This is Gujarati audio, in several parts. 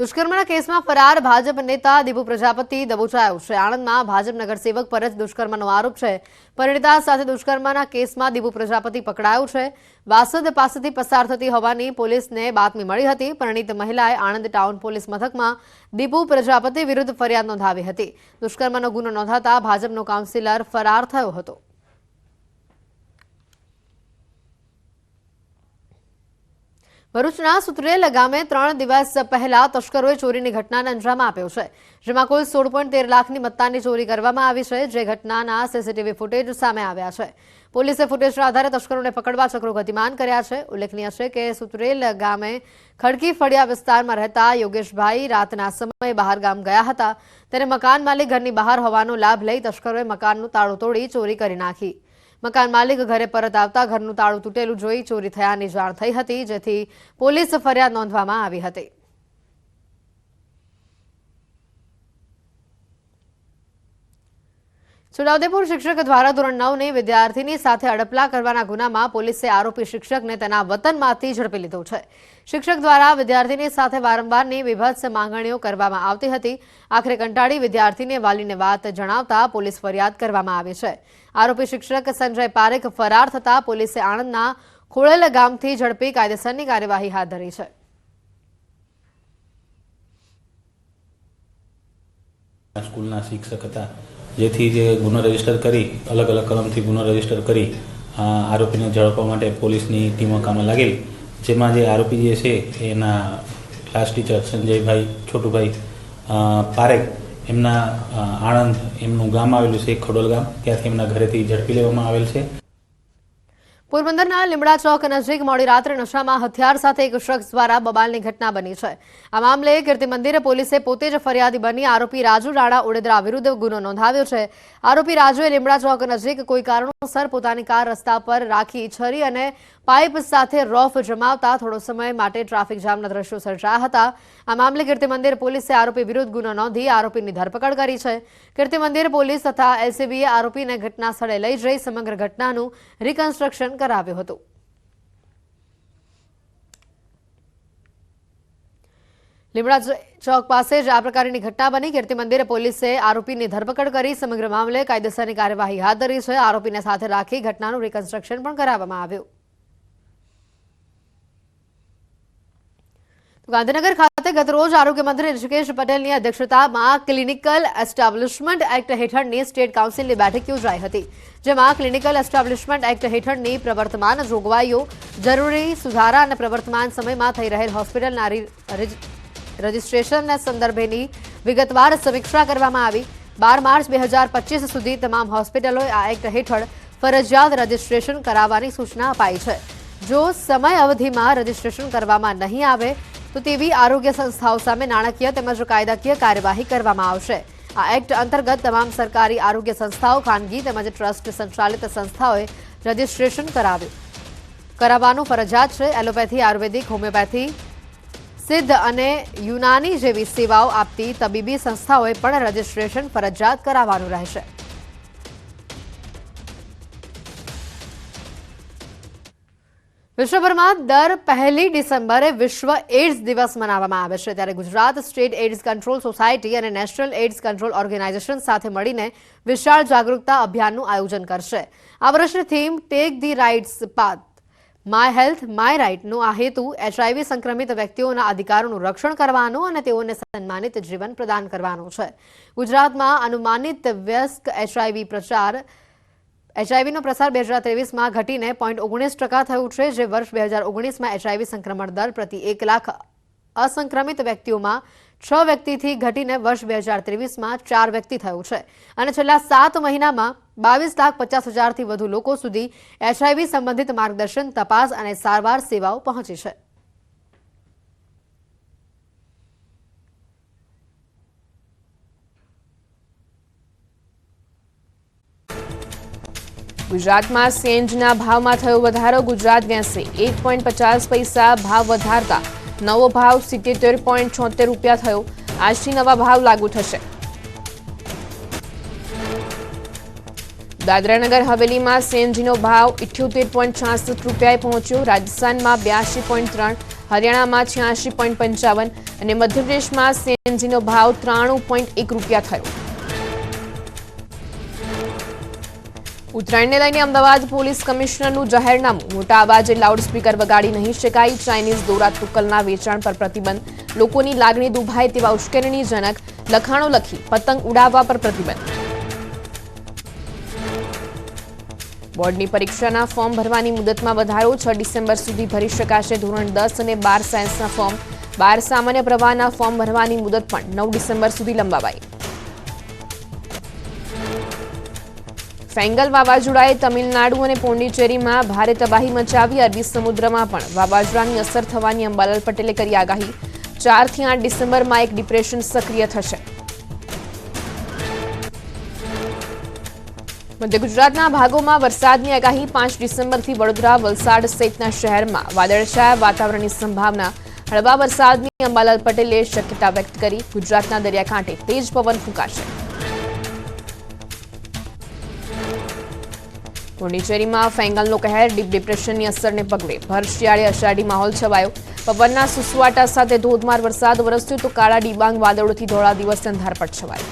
દુષ્કર્મના કેસમાં ફરાર ભાજપ નેતા દીપુ પ્રજાપતિ દબોચાયો છે. આણંદમાં ભાજપ નગરસેવક પર જ દુષ્કર્મનો આરોપ છે. પરિણીતા સાથે દુષ્કર્મના કેસમાં દીપુ પ્રજાપતિ પકડાયો છે. વાસદ પાસેથી પસાર થતી હોવાની પોલીસને બાતમી મળી હતી. પરિણીત મહિલાએ આણંદ ટાઉન પોલીસ મથકમાં દીપુ પ્રજાપતિ વિરુદ્ધ ફરિયાદ નોંધાવી હતી. દુષ્કર્મનો ગુનો નોંધાતા ભાજપનો કાઉન્સિલર ફરાર થયો હતો. ભરૂચના સુત્રેલ ગામે ત્રણ દિવસ પહેલા તસ્કરોએ ચોરીની ઘટનાને અંજામ આપ્યો છે, જેમાં કુલ સોળ પોઈન્ટ તેર લાખની મત્તાની ચોરી કરવામાં આવી છે, જે ઘટનાના સીસીટીવી ફૂટેજ સામે આવ્યા છે. પોલીસે ફૂટેજના આધારે તસ્કરોને પકડવા ચક્રો ગતિમાન કર્યા છે. ઉલ્લેખનીય છે કે સુત્રેલ ગામે ખડકી ફળિયા વિસ્તારમાં રહેતા યોગેશભાઈ રાતના સમયે બહાર ગામ ગયા હતા. ત્યારે મકાન માલિક ઘરની બહાર હોવાનો લાભ લઈ તસ્કરોએ મકાનનું તાળું તોડી ચોરી કરી નાખી. મકાન માલિક ઘરે પરત આવતા ઘરનું તાળું તૂટેલું જોઈ ચોરી થયાની જાણ થઈ હતી, જેથી પોલીસ ફરિયાદ નોંધવામાં આવી હતી. છોટાઉદેપુર શિક્ષક દ્વારા ધોરણ નવને વિદ્યાર્થીની સાથે અડપલા કરવાના ગુનામાં પોલીસે આરોપી શિક્ષકને તેના વતનમાંથી ઝડપી લીધો છે. શિક્ષક દ્વારા વિદ્યાર્થીની સાથે વારંવારની વિભત્સ માંગણીઓ કરવામાં આવતી હતી. આખરે કંટાળી વિદ્યાર્થીને વાલીને વાત જણાવતા પોલીસ ફરિયાદ કરવામાં આવી છે. આરોપી શિક્ષક સંજય પારેખ ફરાર થતા પોલીસે આણંદના ખોળેલ ગામથી ઝડપી કાયદેસરની કાર્યવાહી હાથ ધરી છે. સ્કૂલના શિક્ષક હતા. જેથી જે ગુનો રજિસ્ટર કરી, અલગ અલગ કલમથી ગુનો રજિસ્ટર કરી આરોપીને ઝડપવા માટે પોલીસની ટીમો કામે લાગેલી. જેમાં જે આરોપી જે છે, એના ક્લાસ ટીચર સંજયભાઈ, છોટુભાઈ પારેખ એમના આણંદ એમનું ગામ આવેલું છે ખડોલ ગામ. ત્યાંથી એમના ઘરેથી ઝડપી લેવામાં આવેલ છે. પોરબંદરના લીમડા ચોક નજીક મોડી રાત્રે નશામાં હથિયાર સાથે એક શખ્સ દ્વારા બબાલની ઘટના બની છે. આ મામલે કીર્તિ મંદિર પોલીસે પોતે જ ફરિયાદી બની આરોપી રાજુ રાણા ઉડેદરા વિરુદ્ધ ગુનો નોંધાવ્યો છે. આરોપી રાજુએ લીમડા ચોક નજીક કોઈ કારણોસર પોતાની કાર રસ્તા પર રાખી છરી અને પાઇપ સાથે રોફ જમાવતા થોડો સમય માટે ટ્રાફિક જામના દ્રશ્યો સર્જાયા હતા. આ મામલે કીર્તિ મંદિર પોલીસે આરોપી વિરુદ્ધ ગુનો નોંધી આરોપીની ધરપકડ કરી છે. કીર્તિ મંદિર પોલીસ તથા એલસીબીએ આરોપીને ઘટના સ્થળે લઈ જઈ સમગ્ર ઘટનાનું રિકન્સ્ટ્રક્શન કરાવ્યું હતું. લીમડા ચોક પાસે જ આ પ્રકારની ઘટના બની. કીર્તિ મંદિર પોલીસે આરોપીની ધરપકડ કરી. સમગ્ર મામલે કાયદેસરની કાર્યવાહી હાથ ધરી છે. આરોપીને સાથે રાખી ઘટનાનું રિકન્સ્ટ્રક્શન પણ કરાવવામાં આવ્યું. ગાંધીનગર ખાતે ગતરોજ આરોગ્ય મંત્રી ઋષિકેશ પટેલની અધ્યક્ષતામાં ક્લિનિકલ એસ્ટાબ્લિશમેન્ટ એક્ટ હેઠળની સ્ટેટ કાઉન્સિલની બેઠક યોજાઈ હતી, જેમાં ક્લિનિકલ એસ્ટાબ્લિશમેન્ટ એક્ટ હેઠળની પ્રવર્તમાન જોગવાઈઓ, જરૂરી સુધારા અને પ્રવર્તમાન સમયમાં થઈ રહેલ હોસ્પિટલના રી- રજ- સંદર્ભેની વિગતવાર સમીક્ષા કરવામાં આવી. બાર માર્ચ બે હજાર પચીસ સુધી તમામ હોસ્પિટલોએ આ એક્ટ હેઠળ ફરજિયાત રજિસ્ટ્રેશન કરાવવાની સૂચના અપાઈ છે. જો સમય અવધિમાં રજિસ્ટ્રેશન કરવામાં નહીં આવે તો તેવી આરોગ્ય સંસ્થાઓ સામે નાણાકીય તેમજ કાયદાકીય કાર્યવાહી કરવામાં આવશે. આ એક્ટ અંતર્ગત તમામ સરકારી આરોગ્ય સંસ્થાઓ, ખાનગી તેમજ ટ્રસ્ટ સંચાલિત સંસ્થાઓએ રજિસ્ટ્રેશન કરાવ્યું. કરાવવાનું ફરજિયાત છે. એલોપેથી, આયુર્વેદિક, હોમિયોપેથી, સિદ્ધ અને યુનાની જેવી સેવાઓ આપતી તબીબી સંસ્થાઓએ પણ રજિસ્ટ્રેશન ફરજિયાત કરાવવાનું રહેશે. વિશ્વભરમાં દર પહેલી ડિસેમ્બરે વિશ્વ એઇડ્સ દિવસ મનાવવામાં આવે છે. ત્યારે Gujarat state AIDS control society અને નેશનલ એડ્સ કંટ્રોલ ઓર્ગેનાઇઝેશન સાથે મળીને વિશાળ જાગૃતતા અભિયાનનું આયોજન કરશે. આ વર્ષની theme take the rights path my health my રાઇટનો આ હેતુ એચઆઈવી સંક્રમિત વ્યક્તિઓના અધિકારોનું રક્ષણ કરવાનો અને તેઓને સન્માનિત જીવન પ્રદાન કરવાનો છે. ગુજરાતમાં અનુમાનિત વ્યસ્ક એચઆઈવી પ્રચાર એચઆઈવીનો પ્રસાર બે હજાર ત્રેવીસમાં ઘટીને પોઈન્ટ ઓગણીસ ટકા થયું છે, જે વર્ષ બે હજાર ઓગણીસમાં એચઆઈવી સંક્રમણ દર પ્રતિ એક લાખ અસંક્રમિત વ્યક્તિઓમાં છ વ્યક્તિથી ઘટીને વર્ષ બે હજાર ત્રેવીસમાં ચાર વ્યક્તિ થયું છે. અને છેલ્લા સાત મહિનામાં બાવીસ લાખ પચાસ હજારથી વધુ લોકો સુધી એચઆઈવી સંબંધિત માર્ગદર્શન, તપાસ અને સારવાર સેવાઓ પહોંચી છે. ગુજરાતમાં સીએનજીના ભાવમાં થયો વધારો. ગુજરાત ગેસે એક પોઈન્ટ પચાસ પૈસા ભાવ વધારતા. નવો ભાવ સિત્તેર પોઈન્ટ છોતેર રૂપિયા થયો. આજથી નવા ભાવ લાગુ થશે. દાદરાનગર હવેલીમાં સીએનજીનો ભાવ ઇઠ્યોતેર પોઈન્ટ છાસઠ રૂપિયાએ પહોંચ્યો. રાજસ્થાનમાં બ્યાસી પોઈન્ટ ત્રણ, હરિયાણામાં છ્યાસી પોઈન્ટ પંચાવન અને મધ્યપ્રદેશમાં સીએનજીનો ભાવ ત્રાણું પોઈન્ટ એક રૂપિયા થયો. ઉત્તરાયણને લઈને અમદાવાદ પોલીસ કમિશનરનું જાહેરનામું. મોટા અવાજે લાઉડસ્પીકર વગાડી નહીં શકાય. ચાઇનીઝ દોરા તુક્કલના વેચાણ પર પ્રતિબંધ. લોકોની લાગણી દુભાય તેવા ઉશ્કેરણીજનક લખાણો લખી પતંગ ઉડાવવા પર પ્રતિબંધ. બોર્ડની પરીક્ષાના ફોર્મ ભરવાની મુદતમાં વધારો. છ ડિસેમ્બર સુધી ભરી શકાશે ધોરણ દસ અને બાર સાયન્સના ફોર્મ. બાર સામાન્ય પ્રવાહના ફોર્મ ભરવાની મુદત પણ નવ ડિસેમ્બર સુધી લંબાવાઈ. ફેંગલ વાવાઝોડાએ તમિલનાડુ અને પોંડિચેરીમાં ભારે તબાહી મચાવી અરબી સમુદ્રમાં પણ વાવાઝોડાની અસર થવાની અંબાલાલ પટેલે કરી આગાહી. ચારથી આઠ ડિસેમ્બરમાં એક ડિપ્રેશન સક્રિય થશે. મધ્ય ગુજરાતના ભાગોમાં વરસાદની આગાહી પાંચ ડિસેમ્બરથી વડોદરા, વલસાડ સહિતના શહેરમાં વાદળછાયા વાતાવરણની સંભાવના. હળવા વરસાદની અંબાલાલ પટેલે શક્યતા વ્યક્ત કરી. ગુજરાતના દરિયાકાંઠે તેજ પવન ફૂંકાશે. પોંડિચેરીમાં ફેંગલનો કહેર, ડીપ ડિપ્રેશનની અસરને પગલે ભર શિયાળે અષાઢી માહોલ છવાયો. પવનના સુસવાટા સાથે ધોધમાર વરસાદ વરસ્યો તો કાળા ડિબાંગ વાદળોથી ધોળા દિવસે અંધારપટ છવાયો.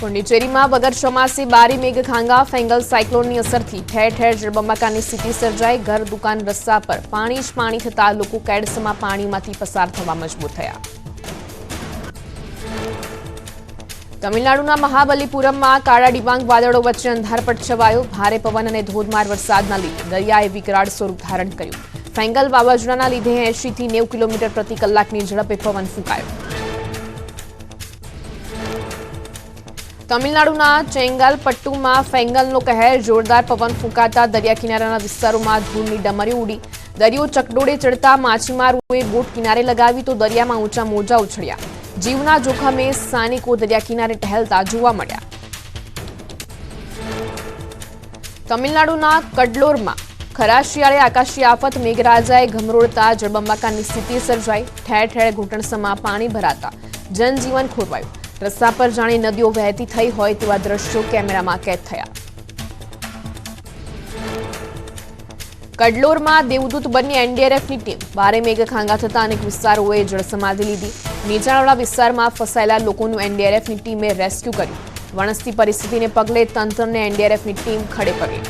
પોંડિચેરીમાં વગર ચોમાસી બારી મેઘ ખાંગા, ફેંગલ સાયક્લોનની અસરથી ઠેર ઠેર જળબંબાકારની સ્થિતિ સર્જાઈ. ઘર દુકાન રસ્તા પર પાણી જ પાણી થતા લોકો કેડસમાં પાણીમાંથી પસાર થવા મજબૂર થયા. તમિલનાડુના મહાબલીપુરમમાં કાળા ડિબાંગ વાદળો વચ્ચે અંધારપટ છવાયો ભારે પવન અને ધોધમાર વરસાદના લીધે દરિયાએ વિકરાળ સ્વરૂપ ધારણ કર્યું. ફેંગલ વાવાઝોડાના લીધે એંશી થી નેવું કિલોમીટર પ્રતિ કલાકની ઝડપે પવન ફૂંકાયો. તમિલનાડુના ચેંગાલપટ્ટુમાં ફેંગલનો કહેર જોરદાર પવન ફૂંકાતા દરિયા કિનારાના વિસ્તારોમાં ધૂળની ડમરીઓ ઉડી. દરિયો ચકડોળે ચડતા માછીમારોએ બોટ કિનારે લગાવી તો દરિયામાં ઊંચા મોજા ઉછળ્યા. જીવના જોખમે સ્થાનિકો દરિયા કિનારે ટહેલતા જોવા મળ્યા. તમિલનાડુના કડલોરમાં ખરા શિયાળે આકાશી આફત, મેઘરાજાએ ઘમરોળતા જળબંબાકારની સ્થિતિ સર્જાઈ. ઠેર ઠેર ઘૂંટણસમાં પાણી ભરાતા જનજીવન ખોરવાયું. રસ્તા પર જાણે નદીઓ વહેતી થઈ હોય તેવા દ્રશ્યો કેમેરામાં કેદ થયા. કડલોરમાં દેવદૂત બની એનડીઆરએફની ટીમ. ભારે મેઘખાંગા થતા અનેક વિસ્તારોએ જળસમાધિ લીધી. નીચાણવાળા વિસ્તારમાં ફસાયેલા લોકોનું એનડીઆરએફની ટીમે રેસ્ક્યુ કર્યું. વણસતી પરિસ્થિતિને પગલે તંત્રને એનડીઆરએફની ટીમ ખડે પડી.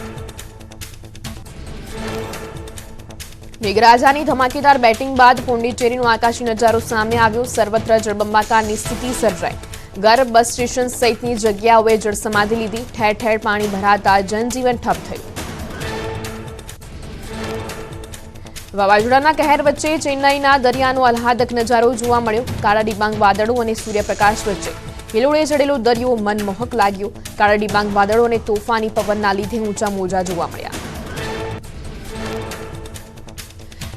મેઘરાજાની ધમાકેદાર બેટિંગ બાદ પોંડિચેરીનો આકાશી નજારો સામે આવ્યો. સર્વત્ર જળબંબાકારની સ્થિતિ સર્જાઈ. ઘર, બસ સ્ટેશન સહિતની જગ્યાઓએ જળસમાધિ લીધી. ઠેર ઠેર પાણી ભરાતા જનજીવન ઠપ થયું. વાવાઝોડાના કહેર વચ્ચે ચેન્નાઈના દરિયાનો આહલાદક નજારો જોવા મળ્યો. કાળા ડિબાંગ વાદળો અને સૂર્યપ્રકાશ વચ્ચે હિલોળે ચડેલો દરિયો મનમોહક લાગ્યો. કાળા ડિબાંગ વાદળો અને તોફાની પવનના લીધે ઊંચા મોજા જોવા મળ્યા.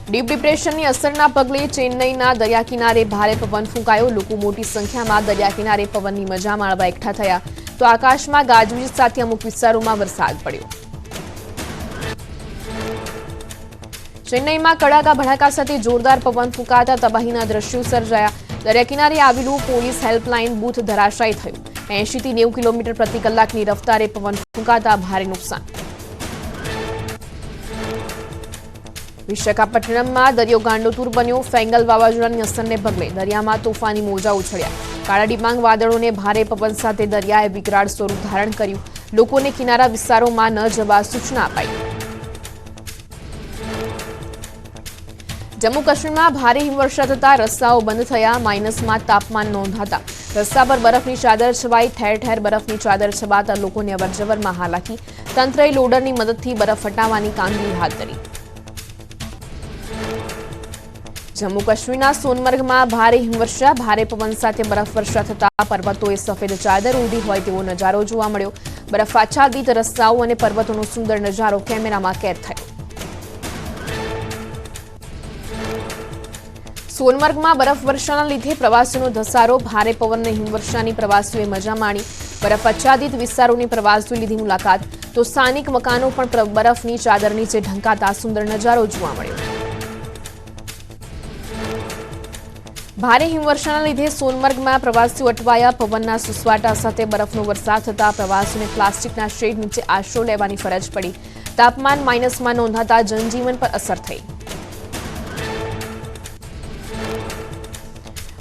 ડીપ ડિપ્રેશનની અસરના પગલે ચેન્નઈના દરિયા કિનારે ભારે પવન ફૂંકાયો. લોકો મોટી સંખ્યામાં દરિયા કિનારે પવનની મજા માણવા એકઠા થયા. તો આકાશમાં ગાજવીજ સાથે અમુક વિસ્તારોમાં વરસાદ પડ્યો. ચેન્નઈમાં કડાકા ભડાકા સાથે જોરદાર પવન ફૂંકાતા તબાહીના દ્રશ્યો સર્જાયા. દરિયાકિનારે આવેલું પોલીસ હેલ્પલાઇન બૂથ ધરાશાયી થયું. એંશીથી નેવું કિલોમીટર પ્રતિ કલાકની રફતારે પવન ફૂંકાતા ભારે નુકસાન. વિશાખાપટ્ટનમમાં દરિયો ગાંડોતુર બન્યો. ફેંગલ વાવાઝોડાની અસરને પગલે દરિયામાં તોફાની મોજા ઉછળ્યા. કાળા ડિબાંગ વાદળોને ભારે પવન સાથે દરિયાએ વિકરાળ સ્વરૂપ ધારણ કર્યું. લોકોને કિનારા વિસ્તારોમાં ન જવા સૂચના અપાઈ. જમ્મુ કાશ્મીરમાં ભારે હિમવર્ષા થતા રસ્તાઓ બંધ થયા, માઇનસમાં તાપમાન નોંધાતા. રસ્તા પર બરફની ચાદર છવાઈ ઠેર ઠેર બરફની ચાદર છવાતા લોકોને અવરજવરમાં હાલાકી. તંત્રએ લોડરની મદદથી બરફ હટાવવાની કામગીરી હાથ ધરી. જમ્મુ કાશ્મીરના સોનમર્ગમાં ભારે હિમવર્ષા, ભારે પવન સાથે બરફવર્ષા થતા પર્વતોએ સફેદ ચાદર ઉડી હોય તેવો નજારો જોવા મળ્યો. બરફ આચ્છાદિત રસ્તાઓ અને પર્વતોનો સુંદર નજારો કેમેરામાં કેદ થયો. સોનમર્ગમાં બરફવર્ષાના લીધે પ્રવાસીઓનો ધસારો, ભારે પવનને હિમવર્ષાની પ્રવાસીઓએ મજા માણી. બરફ આચ્છાદિત વિસ્તારોની પ્રવાસીઓએ લીધી મુલાકાત. તો સ્થાનિક મકાનો પણ બરફની ચાદર નીચે ઢંકાતા સુંદર નજારો જોવા મળ્યો. ભારે હિમવર્ષાના લીધે સોનમર્ગમાં પ્રવાસીઓ અટવાયા. પવનના સુસવાટા સાથે બરફનો વરસાદ થતા પ્રવાસીઓને પ્લાસ્ટિકના શેડ નીચે આશરો લેવાની ફરજ પડી. તાપમાન માઇનસમાં નોંધાતા જનજીવન પર અસર થઈ.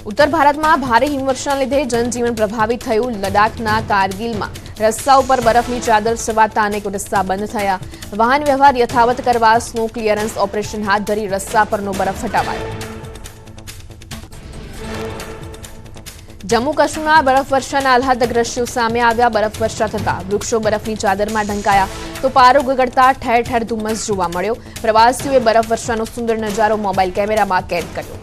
ઉત્તર ભારતમાં ભારે હિમવર્ષાના લીધે જનજીવન પ્રભાવિત થયું લડાખના કારગિલમાં. રસ્તા ઉપર બરફની ચાદર સવાતા અનેક રસ્તા બંધ થયા. વાહન વ્યવહાર યથાવત કરવા સ્નો ક્લિયરન્સ ઓપરેશન હાથ ધરી રસ્તા પરનો બરફ હટાવાયો. જમ્મુ કાશ્મીરમાં બરફવર્ષાના આહલાદ દ્રશ્યો સામે આવ્યા બરફવર્ષા થતા. વૃક્ષો બરફની ચાદરમાં ઢંકાયા તો પારો ગગડતા ઠેર ઠેર ધુમ્મસ જોવા મળ્યો. પ્રવાસીઓએ બરફવર્ષાનો સુંદર નજારો મોબાઈલ કેમેરામાં કેદ કર્યો.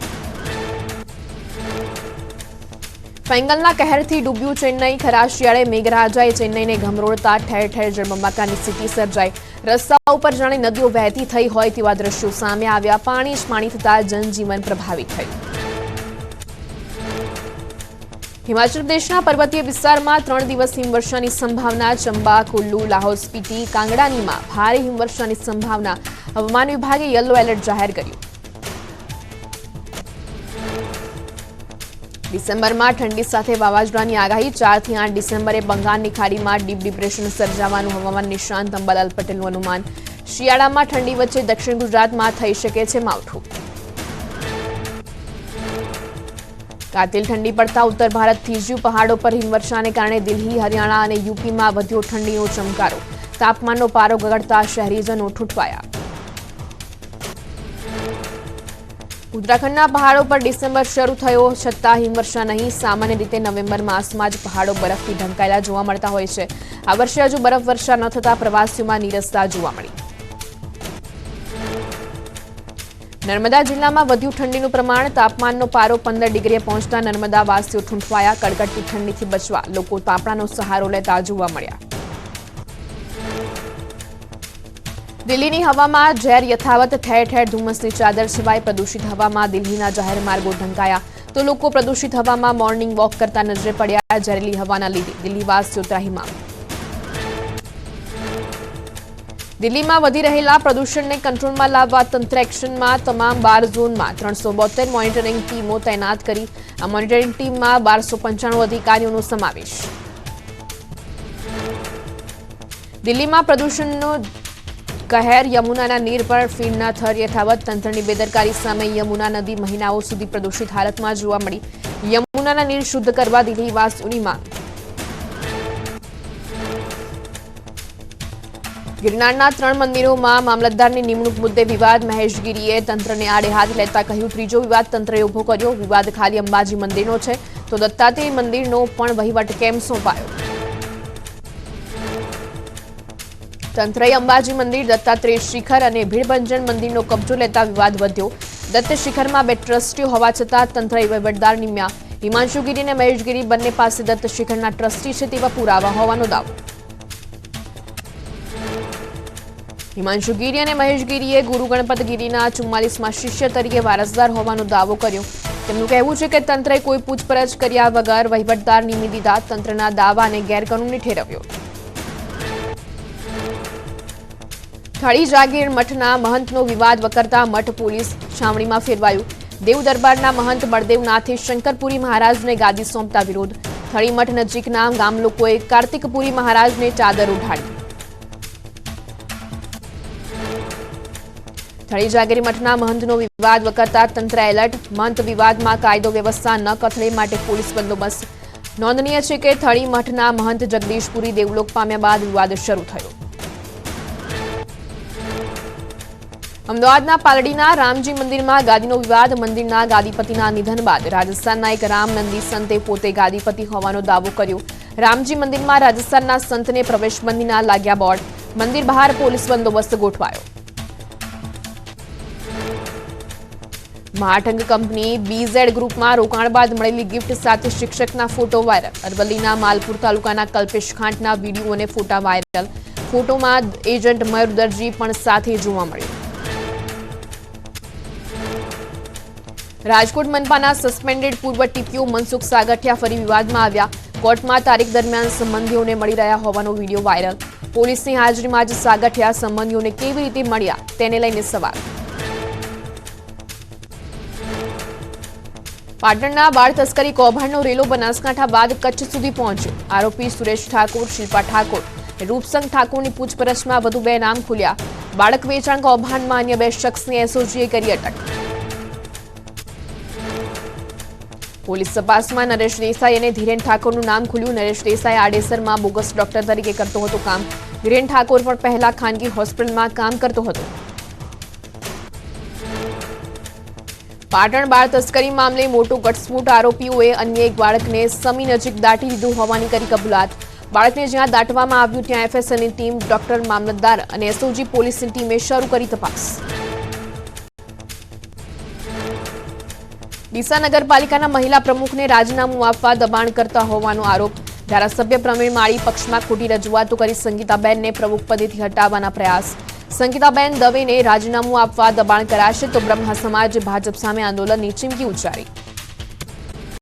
ફેંગલના કહેરથી ડૂબ્યું ચેન્નઈ. ખરા શિયાળે મેઘરાજાએ ચેન્નઈને ગમરોળતા ઠેર ઠેર જળબંબાકારની સ્થિતિ સર્જાઈ. રસ્તા ઉપર જાણે નદીઓ વહેતી થઈ હોય તેવા દ્રશ્યો સામે આવ્યા. પાણી જ પાણી થતા જનજીવન પ્રભાવિત થયું. હિમાચલ પ્રદેશના પર્વતીય વિસ્તારમાં ત્રણ દિવસ હિમવર્ષાની સંભાવના. ચંબા, કુલ્લુ લાહોલ સ્પીતિ, કાંગડાનીમાં ભારે હિમવર્ષાની સંભાવના. હવામાન વિભાગે યલો એલર્ટ જાહેર કર્યું. ડિસેમ્બરમાં ઠંડી સાથે વાવાઝોડાની આગાહી. ચારથી આઠ ડિસેમ્બરે બંગાળની ખાડીમાં ડીપ ડિપ્રેશન સર્જાવાનું હવામાન નિષ્ણાંત અંબાલાલ પટેલનું અનુમાન. શિયાળામાં ઠંડી વચ્ચે દક્ષિણ ગુજરાતમાં થઈ શકે છે માવઠું. કાતિલ ઠંડી પડતા ઉત્તર ભારત થીજ્યું પહાડો પર હિમવર્ષાને કારણે દિલ્હી, હરિયાણા અને યુપીમાં વધ્યો ઠંડીનો ચમકારો. તાપમાનનો પારો ગગડતા શહેરીજનો ઠૂંઠવાયા. ઉત્તરાખંડના પહાડો પર ડિસેમ્બર શરૂ થયો છતાં હિમવર્ષા નહીં. સામાન્ય રીતે નવેમ્બર માસમાં જ પહાડો બરફથી ઢંકાયેલા જોવા મળતા હોય છે. આ વર્ષે હજુ બરફવર્ષા ન થતાં પ્રવાસીઓમાં નીરસતા જોવા મળી. નર્મદા જિલ્લામાં વધ્યું ઠંડીનું પ્રમાણ, તાપમાનનો પારો પંદર ડિગ્રીએ પહોંચતા નર્મદાવાસીઓ ઠૂંઠવાયા, કડકડતી ઠંડીથી બચવા લોકો તાપણાનો સહારો લેતા જોવા મળ્યા. દિલ્હીની હવામાં ઝેર યથાવત ઠેર ઠેર ધુમ્મસની ચાદર સિવાય પ્રદૂષિત હવામાં દિલ્હીના જાહેર માર્ગો ઢંકાયા. તો લોકો પ્રદૂષિત હવામાં મોર્નિંગ વોક કરતા નજરે પડ્યા ઝેરીલી હવાના લીધે. દિલ્હીવાસીઓ ત્રાહીમાં દિલ્હીમાં વધી રહેલા પ્રદૂષણને કંટ્રોલમાં લાવવા તંત્ર એક્શનમાં તમામ બાર ઝોનમાં ત્રણસો બોતેર મોનિટરિંગ ટીમો તૈનાત કરી. આ મોનિટરિંગ ટીમમાં બારસો પંચાણું અધિકારીઓનો સમાવેશ. દિલ્હીમાં પ્રદૂષણનો કહેર યમુનાના નીર પર ફીણના થર યથાવત તંત્રની બેદરકારી સામે યમુના નદી મહિનાઓ સુધી પ્રદૂષિત હાલતમાં જોવા મળી. યમુનાના નીર શુદ્ધ કરવા દિલ્હીવાસીઓની માંગ. ગિરનારના ત્રણ મંદિરોમાં મામલતદારની નિમણૂક મુદ્દે વિવાદ. મહેશગીરીએ તંત્રને આડે હાથ લેતા કહ્યું, ત્રીજો વિવાદ તંત્રએ ઊભો કર્યો. વિવાદ ખાલી અંબાજી મંદિરનો છે. તો દત્તાત્રેય મંદિરનો પણ વહીવટ કેમ સોંપાયો? તંત્રએ અંબાજી મંદિર, દત્તાત્રેય શિખર અને ભીડભંજન મંદિરનો કબજો લેતા વિવાદ વધ્યો. દત્ત શિખરમાં બે ટ્રસ્ટીઓ હોવા છતાં તંત્રએ વહીવટદાર નિમ્યા. હિમાંશુગીરી અને મહેશગીરી બંને પાસે દત્ત શિખરના ટ્રસ્ટી છે તેવા પુરાવા હોવાનો દાવો. હિમાંશુગીરી અને મહેશગીરીએ ગુરુ ગણપત ગીરીના ચુમ્માલીસમાં શિષ્ય તરીકે વારસદાર હોવાનો દાવો કર્યો. તેમનું કહેવું છે કે તંત્રએ કોઈ પૂછપરછ કર્યા વગર વહીવટદાર નિમી દીધા તંત્રના દાવાને ગેરકાનૂની ઠેરવ્યો. થળી જાગીર મઠના મહંતનો વિવાદ વકરતા મઠ પોલીસ છાવણીમાં ફેરવાયું. દેવ દરબારના મહંત બળદેવનાથે શંકરપુરી મહારાજને ગાદી સોંપતા વિરોધ. થળી મઠ નજીકના ગામ લોકોએ કાર્તિકપુરી મહારાજને ચાદર ઉઢાડી. થળી જાગીર મઠના મહંતનો વિવાદ વકરતા તંત્ર એલર્ટ. મહંત વિવાદમાં કાયદો વ્યવસ્થા ન કથળે માટે પોલીસ બંદોબસ્ત. નોંધનીય છે કે થળી મઠના મહંત જગદીશપુરી દેવલોક પામ્યા બાદ વિવાદ શરૂ થયો. અમદાવાદના પાલડીના રામજી મંદિરમાં ગાદીનો વિવાદ, મંદિરના ગાદીપતિના નિધન બાદ રાજસ્થાનના એક રામ નંદી સંતે પોતે ગાદીપતિ હોવાનો દાવો કર્યો. રામજી મંદિરમાં રાજસ્થાનના સંતને પ્રવેશબંધીના લાગ્યા બોર્ડ. મંદિર બહાર પોલીસ બંદોબસ્ત ગોઠવાયો. મહાઠંગ કંપની બીઝેડ ગ્રુપમાં રોકાણ બાદ મળેલી ગિફ્ટ સાથે શિક્ષકના ફોટો વાયરલ અરવલ્લીના માલપુર તાલુકાના કલ્પેશ ખાંટના વીડિયો અને ફોટા વાયરલ ફોટોમાં એજન્ટ મયુર દરજી પણ સાથે જોવા મળ્યો. રાજકોટ મનપાના સસ્પેન્ડેડ પૂર્વ ટીપીઓ મનસુખ સાગઠિયા ફરી વિવાદમાં આવ્યા. કોર્ટમાં તારીખ દરમિયાન સંબંધીઓને મળી રહ્યા હોવાનો વીડિયો વાયરલ. પોલીસની હાજરીમાં જ સાગઠિયા સંબંધીઓને કેવી રીતે મળ્યા, તેને લઈને સવાલ. પાટણના બાળ તસ્કરી કૌભાંડનો રેલો બનાસકાંઠા બાદ કચ્છ સુધી પહોંચ્યો. આરોપી સુરેશ ઠાકોર, શિલ્પા ઠાકોર, રૂપસંગ ઠાકોરની પૂછપરછમાં વધુ બે નામ ખુલ્યા. બાળક વેચાણ કૌભાંડમાં અન્ય બે શખ્સની એસઓજીએ કરી અટક. પોલીસ તપાસમાં નરેશ દેસાઈ અને ધીરેન ઠાકોરનું નામ ખુલ્યું. નરેશ દેસાઈ આડેસરમાં બોગસ ડોક્ટર તરીકે કરતો હતો કામ. ધીરેન ઠાકોર પણ પહેલા ખાનગી હોસ્પિટલમાં કામ કરતો હતો. પાટણ બાળ તસ્કરી મામલે મોટો ઘટસ્ફોટ, આરોપીઓએ અન્ય એક બાળકને સમી નજીક દાટી દીધું હોવાની કરી કબૂલાત. બાળકને જ્યાં દાટવામાં આવ્યું, ત્યાં એફએસએલની ટીમ ડોક્ટર, મામલતદાર અને એસઓજી પોલીસની ટીમે શરૂ કરી તપાસ. ડીસા નગરપાલિકાના મહિલા પ્રમુખને રાજીનામું આપવા દબાણ કરતા હોવાનો આરોપ. ધારાસભ્ય પ્રવીણ માળી પક્ષમાં ખોટી રજૂઆતો કરી સંગીતાબેનને પ્રમુખ પદેથી હટાવવાના પ્રયાસ. સંગીતાબેન દવેને રાજીનામું આપવા દબાણ કરાશે તો બ્રહ્મા સમાજ, ભાજપ સામે આંદોલનની ચીમકી ઉચ્ચારી.